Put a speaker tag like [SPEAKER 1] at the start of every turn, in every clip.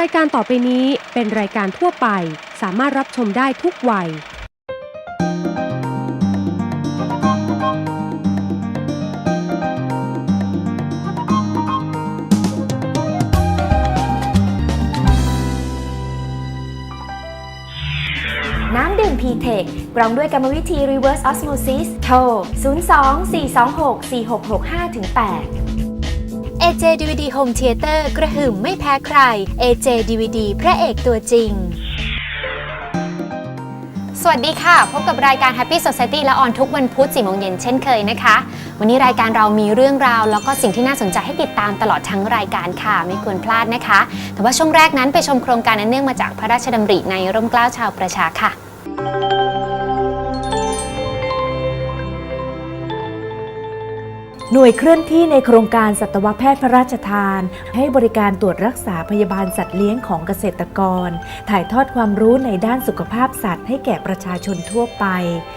[SPEAKER 1] รายการต่อไปนี้เป็นรายการทั่วไป สามารถรับชมได้ทุกวัย
[SPEAKER 2] น้ำดื่ม P-Tech กรองด้วยกรรมวิธี reverse osmosis โทร 02-426-4665-8 AJ DVD Home Theater กระหึ่มไม่แพ้ใคร AJ DVD พระเอกตัวจริง สวัสดีค่ะ พบกับรายการ Happy Society และออนทุกวันพุธ4โมงเย็นเช่นเคยนะคะ วันนี้รายการเรามีเรื่องราว แล้วก็สิ่งที่น่าสนใจให้ติดตามตลอดทั้งรายการค่ะ ไม่ควรพลาดนะคะ แต่ว่าช่วงแรกนั้นไปชมโครงการอันเนื่องมาจากพระราชดำริในร่มเกล้าชาวประชาค่ะ
[SPEAKER 3] หน่วยเคลื่อนที่ในโครงการสัตวแพทย์พระราชทาน ให้บริการตรวจรักษาพยาบาลสัตว์เลี้ยงของเกษตรกร ถ่ายทอดความรู้ในด้านสุขภาพสัตว์ให้แก่ประชาชนทั่วไป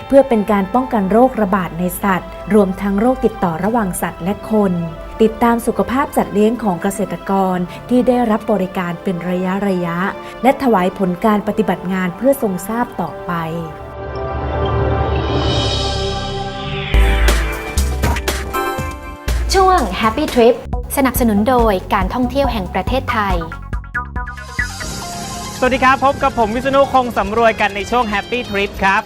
[SPEAKER 3] เพื่อเป็นการป้องกันโรคระบาดในสัตว์ รวมทั้งโรคติดต่อระหว่างสัตว์และคน ติดตามสุขภาพสัตว์เลี้ยงของเกษตรกรที่ได้รับบริการเป็นระยะระยะ และถวายผลการปฏิบัติงานเพื่อทรงทราบต่อไป
[SPEAKER 2] ช่วง Happy Trip สนับสนุนโดยการท่องเที่ยวแห่งประเทศไทย
[SPEAKER 4] สวัสดีครับ พบกับผมวิษณุคงสำรวยกันในช่วง Happy Trip ครับ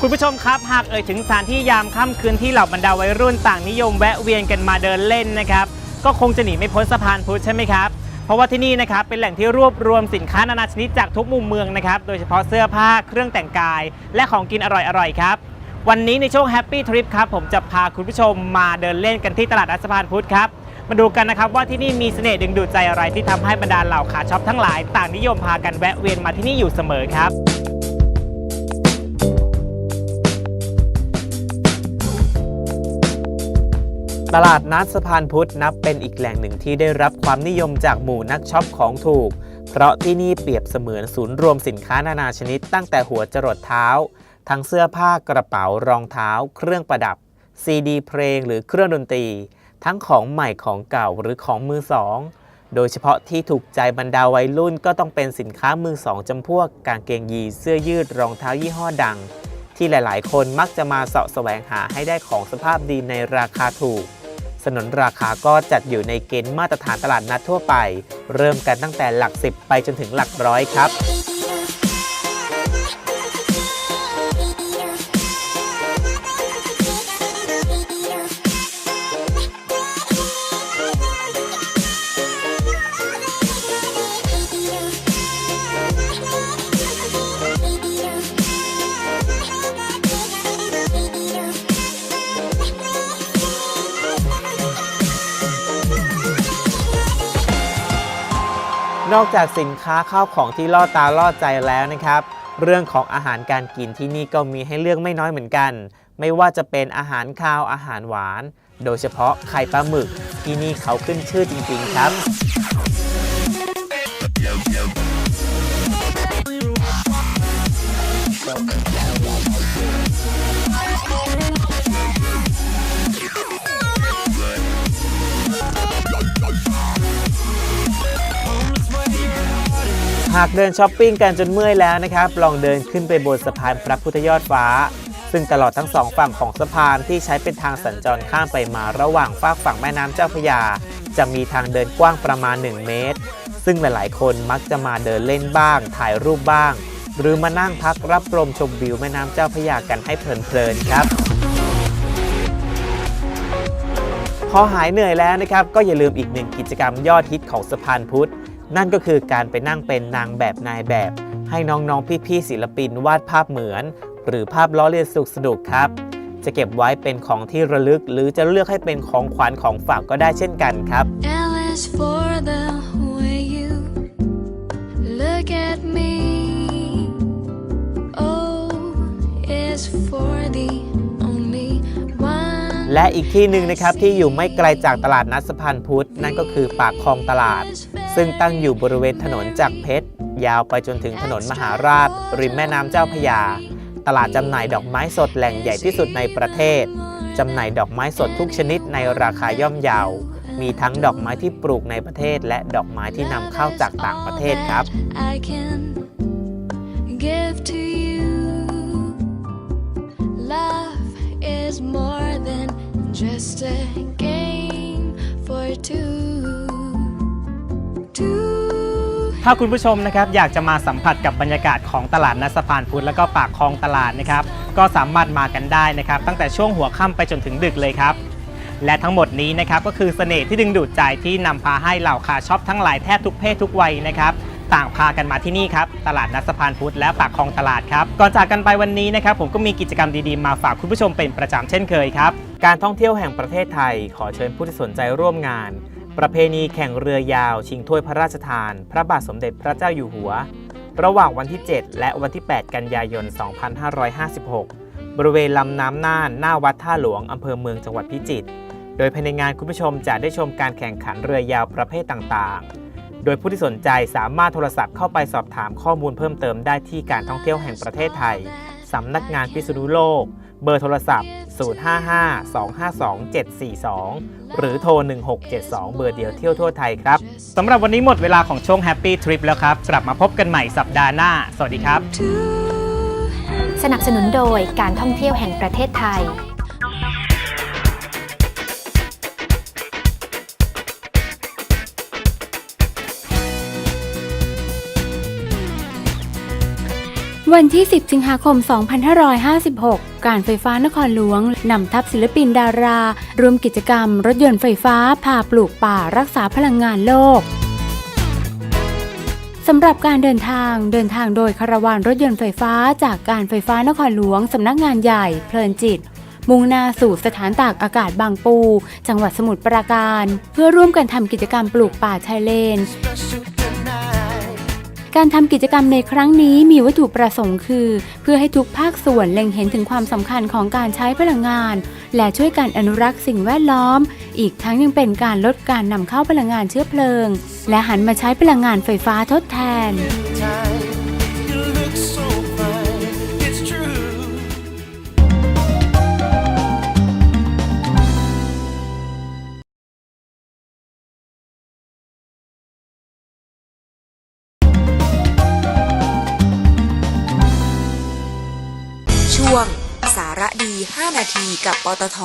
[SPEAKER 4] คุณผู้ชมครับหากเอ่ยถึงสถานที่ยามค่ำคืนที่เหล่าบรรดาวัยรุ่นต่างนิยมแวะเวียนกันมาเดินเล่นนะครับ ก็คงจะหนีไม่พ้นสะพานพุทธใช่ไหมครับ เพราะว่าที่นี่นะครับเป็นแหล่งที่รวบรวมสินค้านานาชนิดจากทุกมุมเมืองนะครับ โดยเฉพาะเสื้อผ้าเครื่องแต่งกาย และของกินอร่อยๆครับ วันนี้ในช่วง Happy Trip ครับผมจะพาคุณผู้ชมมาเดินเล่นกันที่ตลาดอัสสะพานพุทธครับ มาดูกันนะครับว่าที่นี่มีเสน่ห์ดึงดูดใจอะไรที่ทำให้บรรดาเหล่าขาช็อปทั้งหลายต่างนิยมพากันแวะเวียนมาที่นี่อยู่เสมอครับตลาดนัดสะพานพุทธนับเป็นอีกแหล่งหนึ่งที่ได้รับความนิยมจากหมู่นักช็อปของถูก เพราะที่นี่เปรียบเสมือนศูนย์รวมสินค้านานาชนิดตั้งแต่หัวจรดเท้า ทั้งเสื้อผ้ากระเป๋ารองเท้า เครื่องประดับ ซีดีเพลงหรือเครื่องดนตรี ทั้งของใหม่ของเก่าหรือของมือสอง โดยเฉพาะที่ถูกใจบรรดาวัยรุ่นก็ต้องเป็นสินค้ามือสองจำพวกกางเกงยีเสื้อยืดรองเท้ายี่ห้อดัง ที่หลายๆ คนมักจะมาเสาะแสวงหาให้ได้ของสภาพดีในราคาถูกสนนราคาก็จัดอยู่ในเกณฑ์มาตรฐานตลาดนัดทั่วไป เริ่มกันตั้งแต่หลักสิบไปจนถึงหลักร้อยครับ นอกจากสินค้าข้าวของที่ล่อตาล่อใจแล้วนะครับ เรื่องของอาหารการกินที่นี่ก็มีให้เลือกไม่น้อยเหมือนกัน ไม่ว่าจะเป็นอาหารคาวอาหารหวาน โดยเฉพาะไข่ปลาหมึกที่นี่เขาขึ้นชื่อจริงๆครับากเดินช้อปปิ้งกันจนเมื่อยแล้วนะครับ ลองเดินขึ้นไปบนสะพานพระพุทธยอดฟ้า ซึ่งตลอดทั้งสองฝั่งของสะพานที่ใช้เป็นทางสัญจรข้ามไปมาระหว่างฝากฝั่งแม่น้ำเจ้าพระยา จะมีทางเดินกว้างประมาณ 1 เมตร ซึ่งหลายๆ คนมักจะมาเดินเล่นบ้าง ถ่ายรูปบ้าง หรือมานั่งพักรับลมชมวิวแม่น้ำเจ้าพระยากันให้เพลินๆครับพอหายเหนื่อยแล้วนะครับ ก็อย่าลืมอีกหนึ่งกิจกรรมยอดฮิตของสะพานพุทธ นั่นก็คือการไปนั่งเป็นนางแบบนายแบบ ให้น้องๆพี่ๆศิลปินวาดภาพเหมือน หรือภาพล้อเลียนสุขสนุกครับ จะเก็บไว้เป็นของที่ระลึก หรือจะเลือกให้เป็นของขวัญของฝากก็ได้เช่นกันครับ
[SPEAKER 5] L is for the way you look at me. O is for the only one.
[SPEAKER 4] และอีกที่หนึ่งนะครับที่อยู่ไม่ไกลจากตลาดนัดสะพานพุทธนั่นก็คือปากคลองตลาด ซึ่งตั้งอยู่บริเวณถนนจากเพชร ยาวไปจนถึงถนนมหาราช ริมแม่น้ำเจ้าพยา ตลาดจำหน่ายดอกไม้สดแหล่งใหญ่ที่สุดในประเทศ จำหน่ายดอกไม้สดทุกชนิดในราคาย่อมเยามีทั้งดอกไม้ที่ปลูกในประเทศ และดอกไม้ที่นำเข้าจากต่างประเทศครับ
[SPEAKER 5] give to you. Love is more than just a game
[SPEAKER 6] ถ้าคุณผู้ชมนะครับอยากจะมาสัมผัสกับบรรยากาศของตลาดนัดสะพานพุทธแล้วก็ปากคลองตลาดนะครับก็สามารถมากันได้นะครับตั้งแต่ช่วงหัวค่ำไปจนถึงดึกเลยครับ และทั้งหมดนี้นะครับก็คือเสน่ห์ที่ดึงดูดใจที่นำพาให้เหล่าคาช็อปทั้งหลายแทบทุกเพศทุกวัยนะครับต่างพากันมาที่นี่ครับ ตลาดนัดสะพานพุทธและปากคลองตลาดครับ ก่อนจากกันไปวันนี้นะครับ ผมก็มีกิจกรรมดีๆ มาฝากคุณผู้ชมเป็นประจำเช่นเคยครับ
[SPEAKER 4] การท่องเที่ยวแห่งประเทศไทย ขอเชิญผู้ที่สนใจร่วมงาน ประเพณีแข่งเรือยาว ชิงถ้วยพระราชทาน พระบาทสมเด็จพระเจ้าอยู่หัว ระหว่างวันที่ 7 และวันที่ 8 กันยายน 2556 บริเวณลำน้ำน่าน หน้าวัดท่าหลวงอำเภอเมืองจังหวัดพิจิตร โดยภายในงานคุณผู้ชมจะได้ชมการแข่งขันเรือยาวประเภทต่างๆ โดยผู้ที่สนใจสามารถโทรศัพท์เข้าไปสอบถามข้อมูลเพิ่มเติมได้ที่การท่องเที่ยวแห่งประเทศไทยสำนักงานพิษณุโลก เบอร์โทรศัพท์ 055-252-742 หรือโทร 1672 เบอร์เดียวเที่ยวทั่วไทยครับ
[SPEAKER 6] สำหรับวันนี้หมดเวลาของช่วง Happy Trip แล้วครับ กลับมาพบกันใหม่สัปดาห์หน้า สวัสดีครับ
[SPEAKER 2] สนับสนุนโดยการท่องเที่ยวแห่งประเทศไทย
[SPEAKER 7] วันที่ 10 สิงหาคม 2556 การไฟฟ้านครหลวง นำทัพศิลปินดารา รวมกิจกรรม รถยนต์ไฟฟ้าพาปลูกป่ารักษาพลังงานโลกสำหรับการเดินทางเดินทางโดยคาราวานรถยนต์ไฟฟ้าจากการไฟฟ้านครหลวง สำนักงานใหญ่ เพลินจิต มุ่งหน้าสู่สถานตากอากาศบางปู จังหวัดสมุทรปราการ เพื่อร่วมกันทำกิจกรรมปลูกป่าชายเลน การทำกิจกรรมในครั้งนี้มีวัตถุประสงค์คือ เพื่อให้ทุกภาคส่วนเล็งเห็นถึงความสำคัญของการใช้พลังงาน และช่วยการอนุรักษ์สิ่งแวดล้อม อีกทั้งยังเป็นการลดการนำเข้าพลังงานเชื้อเพลิง และหันมาใช้พลังงานไฟฟ้าทดแทน
[SPEAKER 8] ช่วง สาระดี 5 นาทีกับปตท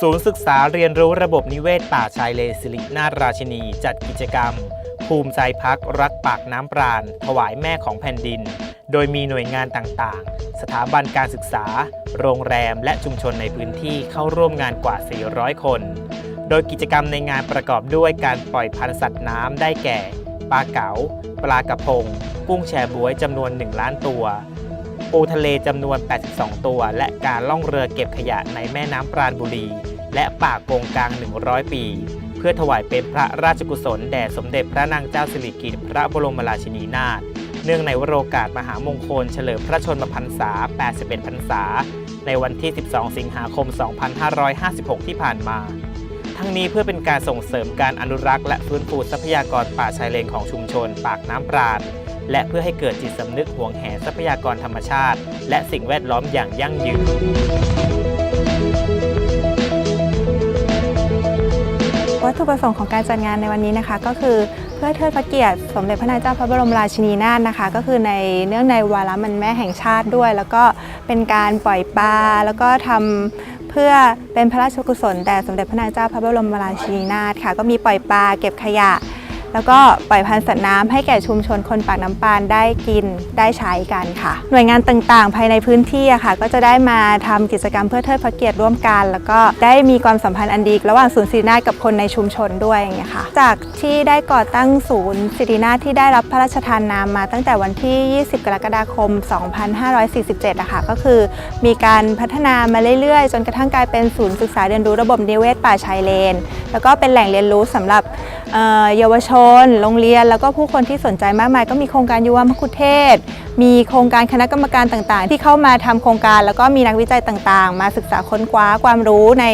[SPEAKER 4] ศูนย์ศึกษาเรียนรู้ระบบนิเวศป่าชายเลนสิรินาถราชินี จัดกิจกรรม ภูมิใจพักรักปากน้ำปราณ ถวายแม่ของแผ่นดิน โดยมีหน่วยงานต่างๆ สถาบันการศึกษา โรงแรมและชุมชนในพื้นที่เข้าร่วมงานกว่า 400 คน โดยกิจกรรมในงานประกอบด้วยการปล่อยพันธุ์สัตว์น้ำได้แก่ ปลาเก๋า ปลากระพง กุ้งแชบ๊วยจำนวน 1 ล้านตัว ปูทะเลจำนวน 82 ตัว และการล่องเรือเก็บขยะในแม่น้ำปราณบุรี และป่าโกงกลาง 100 ปี เพื่อถวายเป็นพระราชกุศลแด่สมเด็จพระนางเจ้าสิริกิติ์พระบรมราชินีนาถเนื่องในวโรกาสมหามงคล เฉลิมพระชนมพรรษา 81 พรรษา ในวันที่ 12 สิงหาคม 2556 ที่ผ่านมา ทั้งนี้เพื่อเป็นการส่งเสริมการอนุรักษ์และฟื้นฟูทรัพยากรป่าชายเลนของชุมชน ปากน้ำปราณและเพื่อให้เกิดจิตสำนึกห่วงแหนทรัพยากรธรรมชาติ และสิ่งแวดล้อมอย่างยั่งยืน
[SPEAKER 9] วัตถุประสงค์ของการจัดงานในวันนี้นะคะ ก็คือเพื่อเทิดพระเกียรติสมเด็จพระนางเจ้าพระบรมราชินีนาถนะคะ ก็คือในเนื่องในวาระมันแม่แห่งชาติด้วย แล้วก็เป็นการปล่อยปลาแล้วก็ทำเพื่อเป็นพระราชกุศลแด่สมเด็จพระนางเจ้าพระบรมราชินีนาถค่ะ ก็มีปล่อยปลาเก็บขยะ แล้วก็ปล่อยพันธุ์สัตว์น้ำให้แก่ชุมชนคนปากน้ำปานได้กินได้ใช้กันค่ะ หน่วยงานต่างๆ ภายในพื้นที่อะค่ะ ก็จะได้มาทำกิจกรรมเพื่อเทิดพระเกียรติร่วมกัน แล้วก็ได้มีความสัมพันธ์อันดีระหว่างศูนย์ศิรินาถกับคนในชุมชนด้วยอย่างเงี้ยค่ะ จากที่ได้ก่อตั้งศูนย์ศิรินาถที่ได้รับพระราชทานนามมาตั้งแต่วันที่ 20 กรกฎาคม 2547อะค่ะก็คือ มีการพัฒนามาเรื่อยๆ จนกระทั่งกลายเป็นศูนย์ศึกษาเรียนรู้ระบบนิเวศป่าชายเลน แล้วก็เป็นแหล่งเรียนรู้สำหรับเยาวชนโรงเรียน แล้วก็ผู้คนที่สนใจมากมาย ก็มีโครงการยุวมคุเทศ มีโครงการคณะกรรมการต่างๆ ที่เข้ามาทำโครงการ แล้วก็มีนักวิจัยต่างๆ มาศึกษาค้นคว้าความรู้ใน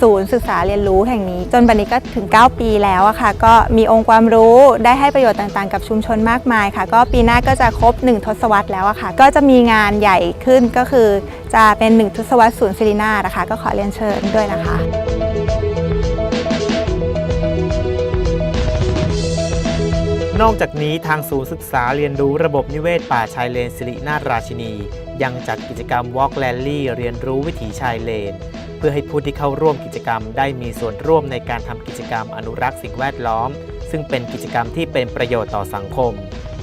[SPEAKER 9] ศูนย์ศึกษาเรียนรู้แห่งนี้ จนบัดนี้ก็ถึง 9 ปีแล้วอะค่ะ ก็มีองค์ความรู้ได้ให้ประโยชน์ต่างๆ กับชุมชนมากมายค่ะ ก็ปีหน้าก็จะครบ 1 ทศวรรษแล้วอะค่ะ ก็จะมีงานใหญ่ขึ้นก็คือจะเป็น 1 ทศวรรษศูนย์ศิรินานะคะ ก็ขอเรียนเชิญด้วยนะคะ
[SPEAKER 4] นอกจากนี้ทางศูนย์ศึกษาเรียนรู้ระบบนิเวศป่าชายเลนสิรินาถราชินี ยังจัดกิจกรรม Walk l a n l y เรียนรู้วิถีชายเลน เพื่อให้ผู้ที่เข้าร่วมกิจกรรมได้มีส่วนร่วมในการทำกิจกรรมอนุรักษ์สิ่งแวดล้อม ซึ่งเป็นกิจกรรมที่เป็นประโยชน์ต่อสังคม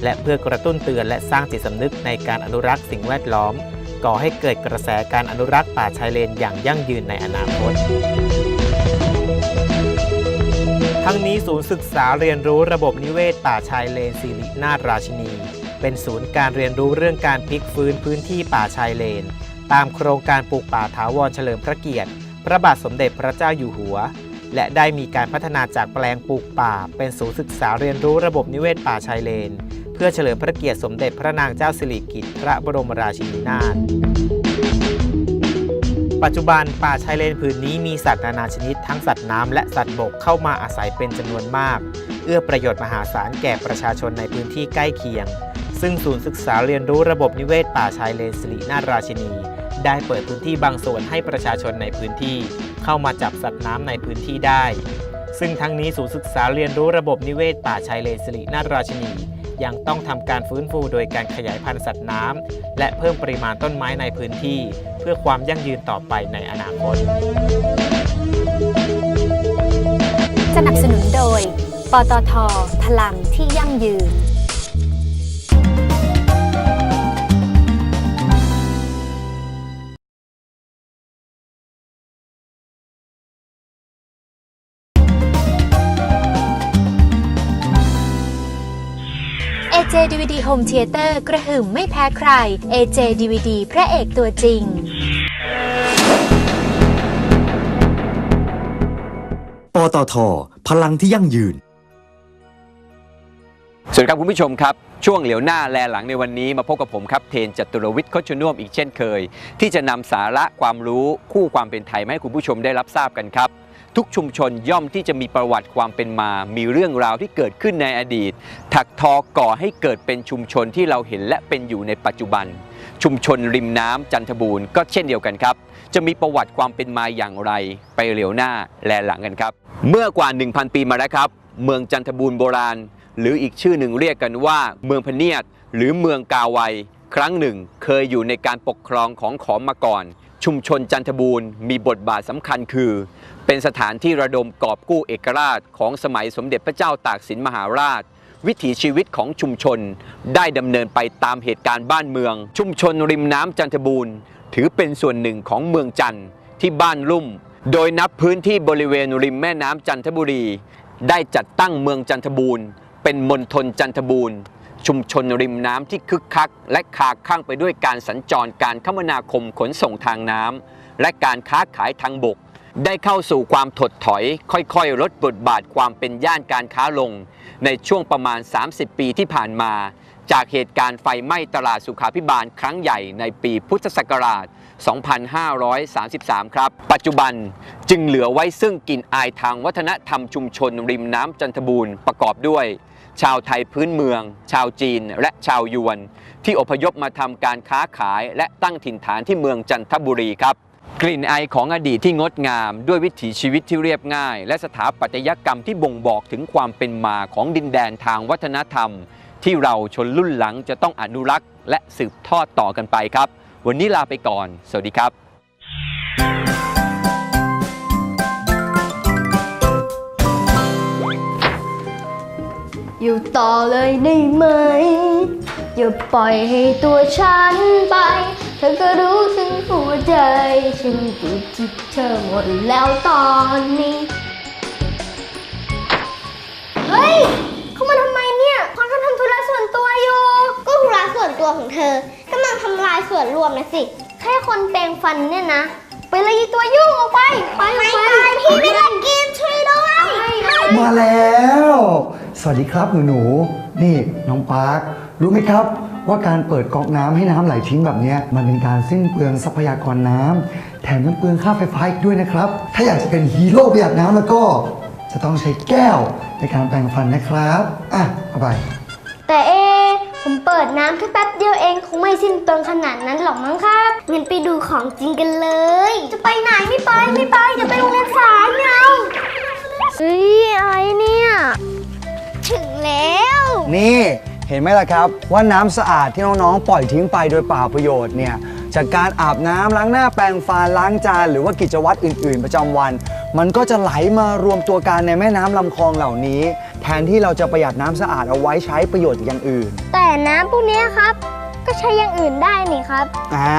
[SPEAKER 4] และเพื่อกระตุ้นเตือนและสร้างจิตสำนึกในการอนุรักษ์สิ่งแวดล้อม ก่อให้เกิดกระแสการอนุรักษ์ป่าชายเลนอย่างยั่งยืนในอนาคต ทั้งนี้ศูนย์ศึกษาเรียนรู้ระบบนิเวศป่าชายเลนสิรินาถราชินี เป็นศูนย์การเรียนรู้เรื่องการพลิกฟื้นพื้นที่ป่าชายเลน ตามโครงการปลูกป่าถาวรเฉลิมพระเกียรติ พระบาทสมเด็จพระเจ้าอยู่หัว และได้มีการพัฒนาจากแปลงปลูกป่า เป็นศูนย์ศึกษาเรียนรู้ระบบนิเวศป่าชายเลน เพื่อเฉลิมพระเกียรติสมเด็จพระนางเจ้าสิริกิติ์พระบรมราชินีนาถ ปัจจุบันป่าชายเลนผืนนี้มีสัตว์นานาชนิดทั้งสัตว์น้ำและสัตว์บกเข้ามาอาศัยเป็นจำนวนมาก เอื้อประโยชน์มหาศาลแก่ประชาชนในพื้นที่ใกล้เคียง ซึ่งศูนย์ศึกษาเรียนรู้ระบบนิเวศป่าชายเลนสิรินาถราชินี ได้เปิดพื้นที่บางส่วนให้ประชาชนในพื้นที่ เข้ามาจับสัตว์น้ำในพื้นที่ได้ ซึ่งทั้งนี้ศูนย์ศึกษาเรียนรู้ระบบนิเวศป่าชายเลนสิรินาถราชินี ยังต้องทำการฟื้นฟูโดยการขยายพันธุ์สัตว์น้ำและเพิ่มปริมาณต้นไม้ในพื้นที่ เพื่อความยั่งยืนต่อไปในอนาคต
[SPEAKER 2] สนับสนุนโดย ปตทพลังที่ยั่งยืน DVD Home Theater กระหึ่มไม่แพ้ใคร AJ DVD พระเอกตัวจริง
[SPEAKER 10] ปตทพลังที่ยั่งยืน
[SPEAKER 11] สวัสดีครับคุณผู้ชมครับ ช่วงเหลียวหน้าแลหลังในวันนี้มาพบกับผมครับ เทนจตุรวิทย์โคชนุ่วมอีกเช่นเคย ที่จะนำสาระความรู้คู่ความเป็นไทยมาให้คุณผู้ชมได้รับทราบกันครับ ทุกชุมชนย่อมที่จะมีประวัติความเป็นมา มีเรื่องราวที่เกิดขึ้นในอดีต ถักทอก่อให้เกิดเป็นชุมชนที่เราเห็นและเป็นอยู่ในปัจจุบัน ชุมชนริมน้ำจันทบูรณ์ก็เช่นเดียวกันครับ จะมีประวัติความเป็นมาอย่างไร ไปเหลียวหน้าแลหลังกันครับ เมื่อกว่า 1,000 ปีมาแล้วครับ เมืองจันทบูรณ์โบราณ หรืออีกชื่อหนึ่งเรียกกันว่า เมืองพเนียดหรือเมืองกาไวครั้งหนึ่งเคยอยู่ในการปกครองของขอมมาก่อน ชุมชนจันทบูรณ์มีบทบาทสำคัญคือ เป็นสถานที่ระดมกอบกู้เอกราชของสมัยสมเด็จพระเจ้าตากสินมหาราช วิถีชีวิตของชุมชนได้ดำเนินไปตามเหตุการณ์บ้านเมือง ชุมชนริมน้ำจันทบูรณ์ ถือเป็นส่วนหนึ่งของเมืองจันทร์ที่บ้านลุ่ม โดยนับพื้นที่บริเวณริมแม่น้ำจันทบุรี ได้จัดตั้งเมืองจันทบูรณ์ เป็นมณฑลจันทบูรณ์ ชุมชนริมน้ำที่คึกคัก และคาข้างไปด้วยการสัญจรการคมนาคมขนส่งทางน้ำและการค้าขายทางบก ได้เข้าสู่ความถดถอย ค่อยๆ ลดบทบาทความเป็นย่านการค้าลง ในช่วงประมาณ 30 ปีที่ผ่านมา จากเหตุการณ์ไฟไหม้ตลาดสุขาพิบาลครั้งใหญ่ในปีพุทธศักราช 2533 ครับ ปัจจุบันจึงเหลือไว้ซึ่งกลิ่นอายทางวัฒนธรรมชุมชนริมน้ำจันทบูรณ์ประกอบด้วย ชาวไทยพื้นเมือง ชาวจีนและชาวยวน ที่อพยพมาทำการค้าขายและตั้งถิ่นฐานที่เมืองจันทบุรีครับกลิ่นไอของอดีตที่งดงาม ด้วยวิถีชีวิตที่เรียบง่าย และสถาปัตยกรรมที่บ่งบอกถึงความเป็นมาของดินแดนทางวัฒนธรรม ที่เราชนรุ่นหลังจะต้องอนุรักษ์ และสืบทอดต่อกันไปครับ วันนี้ลาไปก่อน สวัสดีครับ
[SPEAKER 5] อยู่ต่อเลยได้ไหม อย่าปล่อยให้ตัวฉันไป เธอก็รู้ถึงหัวใจ ฉันอยู่ที่เธอหมดแล้วตอนนี้
[SPEAKER 12] เฮ้ย เข้ามาทำไมเนี่ยพอนเขาทำธุระส่วนตัวอยู่ ก็ธุระส่วนตัวของเธอกำลังทำลายส่วนรวมนะสิ แค่คนแปรงฟันเนี่ยนะ ไปเลยอีตัวยุ่งออกไป ไปไปพี่ไม่ได้กินช่วยด้วย
[SPEAKER 13] มาแล้ว สวัสดีครับหนูหนูๆนี่น้องปาร์ครู้ไหมครับ ว่าการเปิดก๊อกน้ำให้น้ำไหลทิ้งแบบเนี้ยมันเป็นการสิ้นเปลืองทรัพยากรน้ำแถมยังเปลืองค่าไฟฟ้าอีกด้วยนะครับ ถ้าอยากจะเป็นฮีโร่ประหยัดน้ำแล้วก็ จะต้องใช้แก้วในการแปรงฟันนะครับอะเอาไป
[SPEAKER 12] แต่เอะผมเปิดน้ำแค่แป๊บเดียวเองคงไม่สิ้นเปลืองขนาดนั้นหรอกมั้งครับงั้นไปดูของจริงกันเลย จะไปไหนไม่ไปไม่ไปจะไปโรงเรียนสายเงาเฮ้ยอะไรเนี่ยถึง แล้ว
[SPEAKER 13] นี่เห็นไหมล่ะครับ ว่าน้ำสะอาดที่น้องๆ ปล่อยทิ้งไปโดยเปล่าประโยชน์เนี่ยจากการอาบน้ำล้างหน้าแปรงฟันล้างจาน หรือว่ากิจวัตรอื่น ๆ ประจำวัน มันก็จะไหลมารวมตัวกันในแม่น้ำลำคลองเหล่านี้ แทนที่เราจะประหยัดน้ำสะอาดเอาไว้ใช้ประโยชน์อย่างอื่น
[SPEAKER 12] แต่น้ำพวกเนี้ยครับ ก็ใช้อย่างอื่นได้นี่ครับ
[SPEAKER 13] อ่า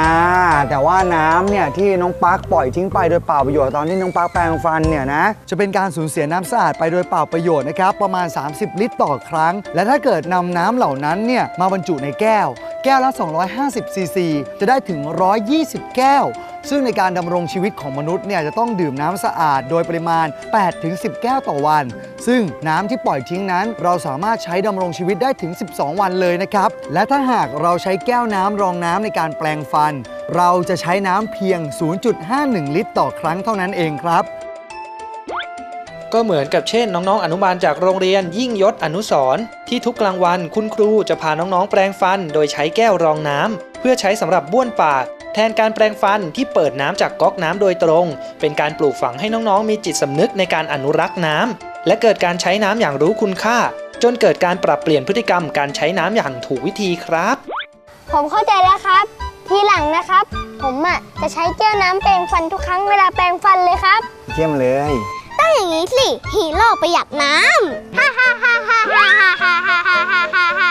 [SPEAKER 13] แต่ว่าน้ำเนี่ยที่น้องปาร์คปล่อยทิ้งไปโดยเปล่าประโยชน์ตอนที่น้องปาร์คแปรงฟันเนี่ยนะจะเป็นการสูญเสียน้ำสะอาดไปโดยเปล่าประโยชน์นะครับประมาณ 30 ลิตรต่อครั้ง และถ้าเกิดนำน้ำเหล่านั้นเนี่ยมาบรรจุในแก้ว แก้วละ 250 ซีซี จะได้ถึง 120 แก้ว ซึ่งในการดำรงชีวิตของมนุษย์เนี่ยจะต้องดื่มน้ำสะอาดโดยปริมาณ 8-10 แก้วต่อวัน ซึ่งน้ำที่ปล่อยทิ้งนั้น เราสามารถใช้ดำรงชีวิตได้ถึง 12 วันเลยนะครับ และถ้าหากเราใช้แก้วน้ำรองน้ำในการแปลงฟัน เราจะใช้น้ำเพียง 0.51 ลิตร ต่อครั้งเท่านั้นเองครับ
[SPEAKER 6] ก็เหมือนกับเช่น น้องๆ อนุบาลจากโรงเรียนยิ่งยศอนุสรที่ทุกกลางวันคุณครูจะพาน้องๆ แปรงฟัน โดยใช้แก้วรองน้ำเพื่อใช้สำหรับบ้วนปาก แทนการแปรงฟันที่เปิดน้ำจากก๊อกน้ำโดยตรง เป็นการปลูกฝังให้น้องๆ มีจิตสำนึกในการอนุรักษ์น้ำและเกิดการใช้น้ำอย่างรู้คุณค่า จนเกิดการปรับเปลี่ยนพฤติกรรมการใช้น้ำอย่างถูกวิธีครับ
[SPEAKER 12] ผมเข้าใจแล้วครับ ทีหลังนะครับ ผมอะจะใช้แก้วน้ำแปรงฟันทุกครั้งเวลาแปรงฟันเลยครับ
[SPEAKER 13] เยี่ยมเลย
[SPEAKER 12] ต้องอย่างนี้สิฮีโร่ประหยัดน้ำฮ่าฮ่าฮ่าฮ่าฮ่าฮ่าฮ่าฮ่าฮ่าฮ่าฮ่า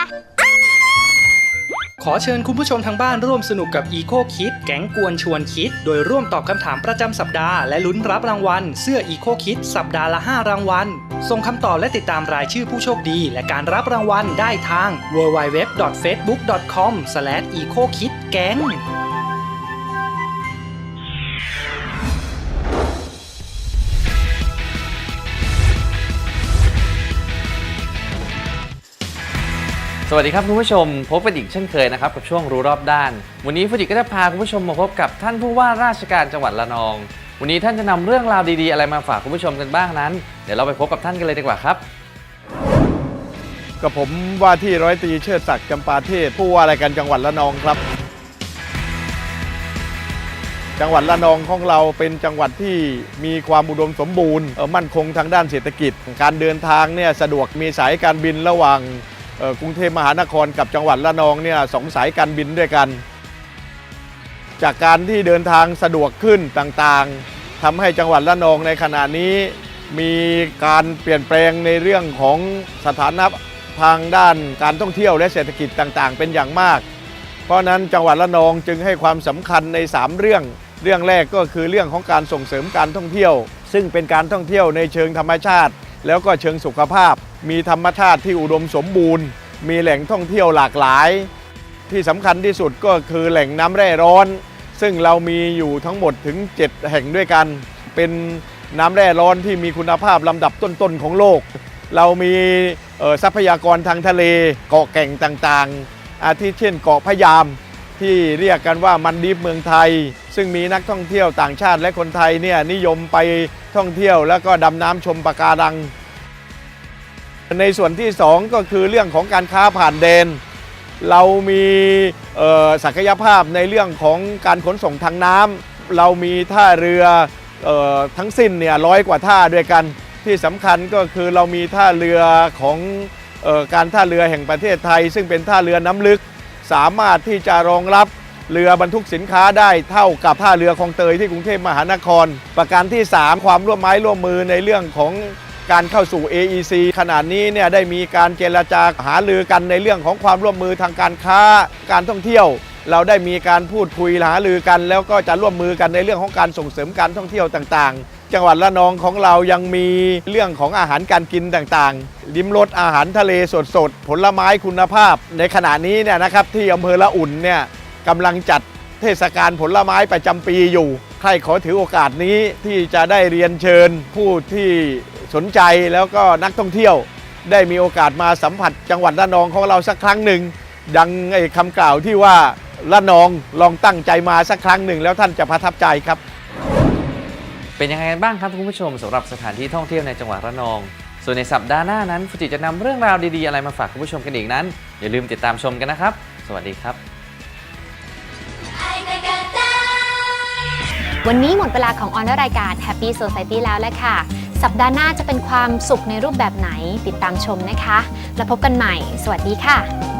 [SPEAKER 6] ขอเชิญคุณผู้ชมทางบ้านร่วมสนุกกับ Eco Kid แก๊งกวนชวนคิด โดยร่วมตอบคำถามประจำสัปดาห์และลุ้นรับรางวัล เสื้อ Eco Kid สัปดาห์ละ 5 รางวัล ส่งคำตอบและติดตามรายชื่อผู้โชคดี และการรับรางวัลได้ทาง www.facebook.com/ecokidgang
[SPEAKER 4] วัสดีครับคุณผู้ชม พบกันอีกเช่นเคยนะครับกับช่วงรู้รอบด้าน วันนี้ฟูจิก็จะพาคุณผู้ชมมาพบกับท่านผู้ว่าราชการจังหวัดระนอง วันนี้ท่านจะนำเรื่องราวดีๆ อะไรมาฝากคุณผู้ชมกันบ้างนั้น เดี๋ยวเราไปพบกับท่านกันเลยดีกว่าครับ
[SPEAKER 14] กับผมว่าที่ร้อยตรีเชิดศักดิ์จำปาเทศ ผู้ว่าราชการจังหวัดระนองครับ จังหวัดระนองของเราเป็นจังหวัดที่มีความอุดมสมบูรณ์มั่นคงทางด้านเศรษฐกิจ การเดินทางเนี่ยสะดวกมีสายการบินระหว่าง กรุงเทพมหานครกับจังหวัดระนองเนี่ยสองสายการบินด้วยกัน จากการที่เดินทางสะดวกขึ้นต่างๆทำให้จังหวัดระนองในขณะนี้มีการเปลี่ยนแปลงในเรื่องของสถานะทางด้านการท่องเที่ยวและเศรษฐกิจต่างๆ เป็นอย่างมาก เพราะนั้นจังหวัดระนองจึงให้ความสำคัญใน 3 เรื่อง เรื่องแรกก็คือเรื่องของการส่งเสริมการท่องเที่ยว ซึ่งเป็นการท่องเที่ยวในเชิงธรรมชาติ แล้วก็เชิงสุขภาพ มีธรรมชาติที่อุดมสมบูรณ์ มีแหล่งท่องเที่ยวหลากหลาย ที่สำคัญที่สุดก็คือแหล่งน้ำแร่ร้อน ซึ่งเรามีอยู่ทั้งหมดถึง 7 แห่งด้วยกัน เป็นน้ำแร่ร้อนที่มีคุณภาพลำดับต้นๆของโลก เรามีทรัพยากรทางทะเลเกาะแก่งต่างๆ อาทิเช่นเกาะพะยามที่เรียกกันว่ามันดีฟเมืองไทย ซึ่งมีนักท่องเที่ยวต่างชาติและคนไทยเนี่ยนิยมไปท่องเที่ยวแล้วก็ดำน้ำชมปะการัง ในส่วนที่ 2 ก็คือเรื่องของการค้าผ่านแดน เรามีศักยภาพในเรื่องของการขนส่งทางน้ำเรามีท่าเรือออทั้งสิ้นเนี่ยร้อยกว่าท่าด้วยกัน ที่สำคัญก็คือเรามีท่าเรือของออการท่าเรือแห่งประเทศไทย ซึ่งเป็นท่าเรือน้ำลึกสามารถที่จะรองรับ เรือบรรทุกสินค้าได้เท่ากับท่าเรือคลองเตยที่กรุงเทพมหานคร ประการที่ 3 ความร่วมไม้ร่วมมือในเรื่องของการเข้าสู่ AEC ขณะนี้เนี่ยได้มีการเจรจาหารือกันในเรื่องของความร่วมมือทางการค้าการท่องเที่ยว เราได้มีการพูดคุยหารือกัน แล้วก็จะร่วมมือกันในเรื่องของการส่งเสริมการท่องเที่ยวต่างๆ จังหวัดระนองของเรายังมีเรื่องของอาหารการกินต่างๆริมรสอาหารทะเลสดๆผลไม้คุณภาพ ในขณะนี้เนี่ยนะครับที่อำเภอละอุ่นเนี่ย กำลังจัดเทศกาลผลไม้ประจำปีอยู่ ใครขอถือโอกาสนี้ที่จะได้เรียนเชิญผู้ที่สนใจแล้วก็นักท่องเที่ยว ได้มีโอกาสมาสัมผัสจังหวัดระนองของเราสักครั้งหนึ่ง ดังไอ้คำกล่าวที่ว่าระนองลองตั้งใจมาสักครั้งหนึ่ง แล้วท่านจะประทับใจครับ
[SPEAKER 15] เป็นยังไงกันบ้างครับคุณผู้ชมสำหรับสถานที่ท่องเที่ยวในจังหวัดระนอง ส่วนในสัปดาห์หน้านั้น ฟูจิจะนำเรื่องราวดีๆอะไรมาฝากคุณผู้ชมกันอีกนั้น อย่าลืมติดตามชมกันนะครับ สวัสดีครับ
[SPEAKER 2] วันนี้หมดเวลาของออนรายการ Happy Society แล้วแหละค่ะ สัปดาห์หน้าจะเป็นความสุขในรูปแบบไหนติดตามชมนะคะ แล้วพบกันใหม่ สวัสดีค่ะ